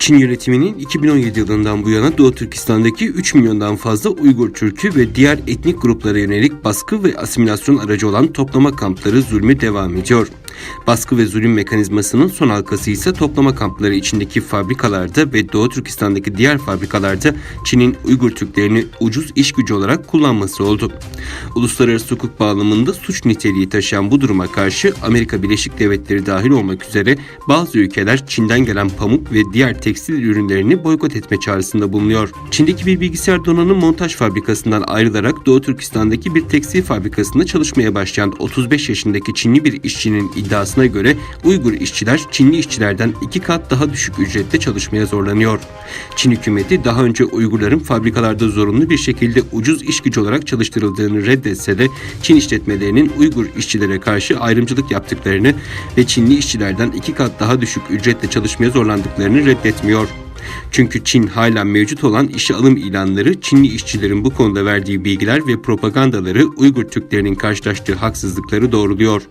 Çin yönetiminin 2017 yılından bu yana Doğu Türkistan'daki 3 milyondan fazla Uygur Türk'ü ve diğer etnik gruplara yönelik baskı ve asimilasyon aracı olan toplama kampları zulmü devam ediyor. Baskı ve zulüm mekanizmasının son halkası ise toplama kampları içindeki fabrikalarda ve Doğu Türkistan'daki diğer fabrikalarda Çin'in Uygur Türklerini ucuz iş gücü olarak kullanması oldu. Uluslararası hukuk bağlamında suç niteliği taşıyan bu duruma karşı Amerika Birleşik Devletleri dahil olmak üzere bazı ülkeler Çin'den gelen pamuk ve diğer tekstil ürünlerini boykot etme çağrısında bulunuyor. Çin'deki bir bilgisayar donanım montaj fabrikasından ayrılarak Doğu Türkistan'daki bir tekstil fabrikasında çalışmaya başlayan 35 yaşındaki Çinli bir işçinin iddiasına göre Uygur işçiler Çinli işçilerden iki kat daha düşük ücrette çalışmaya zorlanıyor. Çin hükümeti daha önce Uygurların fabrikalarda zorunlu bir şekilde ucuz iş gücü olarak çalıştırıldığını reddetse de Çin işletmelerinin Uygur işçilere karşı ayrımcılık yaptıklarını ve Çinli işçilerden iki kat daha düşük ücretle çalışmaya zorlandıklarını reddetmiyor. Çünkü Çin hala mevcut olan işe alım ilanları, Çinli işçilerin bu konuda verdiği bilgiler ve propagandaları Uygur Türklerinin karşılaştığı haksızlıkları doğruluyor.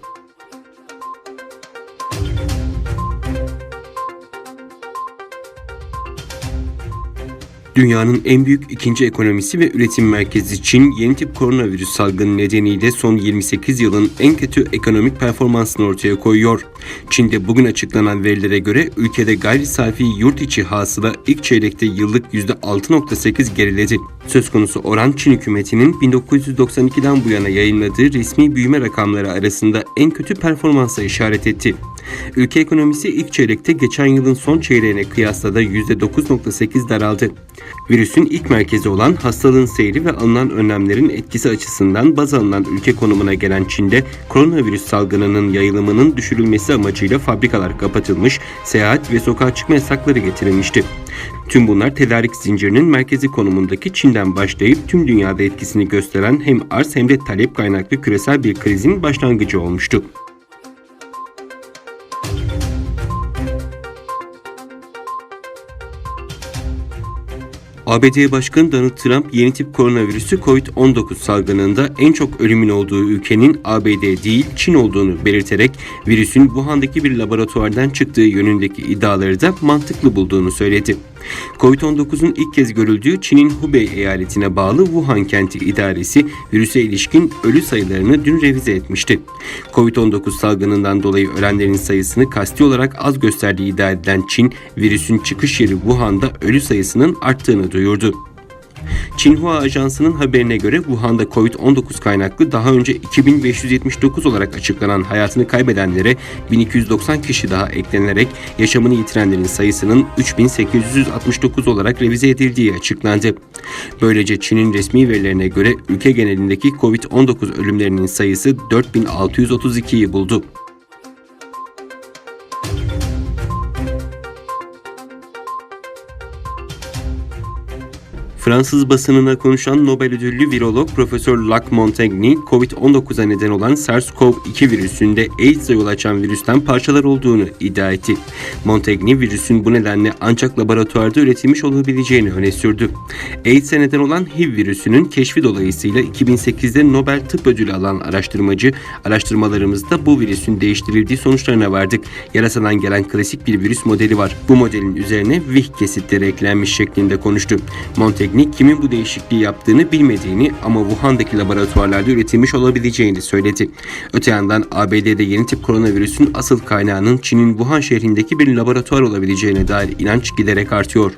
Dünyanın en büyük ikinci ekonomisi ve üretim merkezi Çin, yeni tip koronavirüs salgını nedeniyle son 28 yılın en kötü ekonomik performansını ortaya koyuyor. Çin'de bugün açıklanan verilere göre ülkede gayri safi yurt içi hasıla ilk çeyrekte yıllık %6.8 geriledi. Söz konusu oran Çin hükümetinin 1992'den bu yana yayınladığı resmi büyüme rakamları arasında en kötü performansa işaret etti. Ülke ekonomisi ilk çeyrekte geçen yılın son çeyreğine kıyasla da %9.8 daraldı. Virüsün ilk merkezi olan hastalığın seyri ve alınan önlemlerin etkisi açısından baz alınan ülke konumuna gelen Çin'de koronavirüs salgınının yayılımının düşürülmesi amacıyla fabrikalar kapatılmış, seyahat ve sokağa çıkma yasakları getirilmişti. Tüm bunlar tedarik zincirinin merkezi konumundaki Çin'den başlayıp tüm dünyada etkisini gösteren hem arz hem de talep kaynaklı küresel bir krizin başlangıcı olmuştu. ABD Başkanı Donald Trump yeni tip koronavirüsü COVID-19 salgınında en çok ölümün olduğu ülkenin ABD değil Çin olduğunu belirterek virüsün Wuhan'daki bir laboratuvardan çıktığı yönündeki iddiaları da mantıklı bulduğunu söyledi. Covid-19'un ilk kez görüldüğü Çin'in Hubei eyaletine bağlı Wuhan kenti idaresi virüse ilişkin ölü sayılarını dün revize etmişti. Covid-19 salgınından dolayı ölenlerin sayısını kasti olarak az gösterdiği iddia edilen Çin, virüsün çıkış yeri Wuhan'da ölü sayısının arttığını duyurdu. Xinhua Ajansı'nın haberine göre Wuhan'da Covid-19 kaynaklı daha önce 2579 olarak açıklanan hayatını kaybedenlere 1290 kişi daha eklenerek yaşamını yitirenlerin sayısının 3869 olarak revize edildiği açıklandı. Böylece Çin'in resmi verilerine göre ülke genelindeki Covid-19 ölümlerinin sayısı 4632'yi buldu. Fransız basınına konuşan Nobel ödüllü virolog Profesör Lac Montagny, Covid-19'a neden olan SARS-CoV-2 virüsünde AIDS'e yol açan virüsten parçalar olduğunu iddia etti. Montagny, virüsün bu nedenle ancak laboratuvarda üretilmiş olabileceğini öne sürdü. AIDS'e neden olan HIV virüsünün keşfi dolayısıyla 2008'de Nobel Tıp Ödülü alan araştırmacı, araştırmalarımızda bu virüsün değiştirildiği sonuçlarına vardık. Yarasadan gelen klasik bir virüs modeli var. Bu modelin üzerine VIH kesitleri eklenmiş şeklinde konuştu. Montagny teknik kimin bu değişikliği yaptığını bilmediğini ama Wuhan'daki laboratuvarlarda üretilmiş olabileceğini söyledi. Öte yandan ABD'de yeni tip koronavirüsün asıl kaynağının Çin'in Wuhan şehrindeki bir laboratuvar olabileceğine dair inanç giderek artıyor.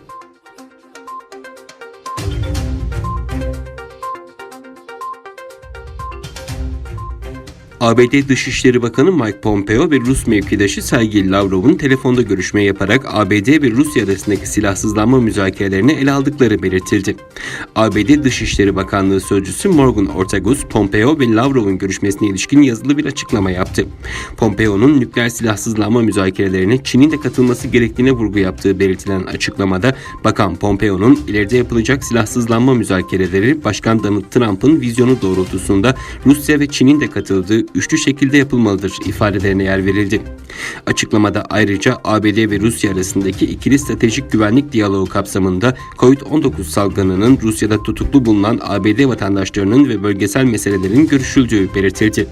ABD Dışişleri Bakanı Mike Pompeo ve Rus mevkidaşı Sergey Lavrov'un telefonda görüşme yaparak ABD ve Rusya arasındaki silahsızlanma müzakerelerini ele aldıkları belirtildi. ABD Dışişleri Bakanlığı Sözcüsü Morgan Ortagus, Pompeo ve Lavrov'un görüşmesine ilişkin yazılı bir açıklama yaptı. Pompeo'nun nükleer silahsızlanma müzakerelerine Çin'in de katılması gerektiğine vurgu yaptığı belirtilen açıklamada Bakan Pompeo'nun ileride yapılacak silahsızlanma müzakereleri Başkan Donald Trump'ın vizyonu doğrultusunda Rusya ve Çin'in de katıldığı üçlü şekilde yapılmalıdır ifadelerine yer verildi. Açıklamada ayrıca ABD ve Rusya arasındaki ikili stratejik güvenlik diyaloğu kapsamında COVID-19 salgınının Rusya'da tutuklu bulunan ABD vatandaşlarının ve bölgesel meselelerin görüşüldüğü belirtildi.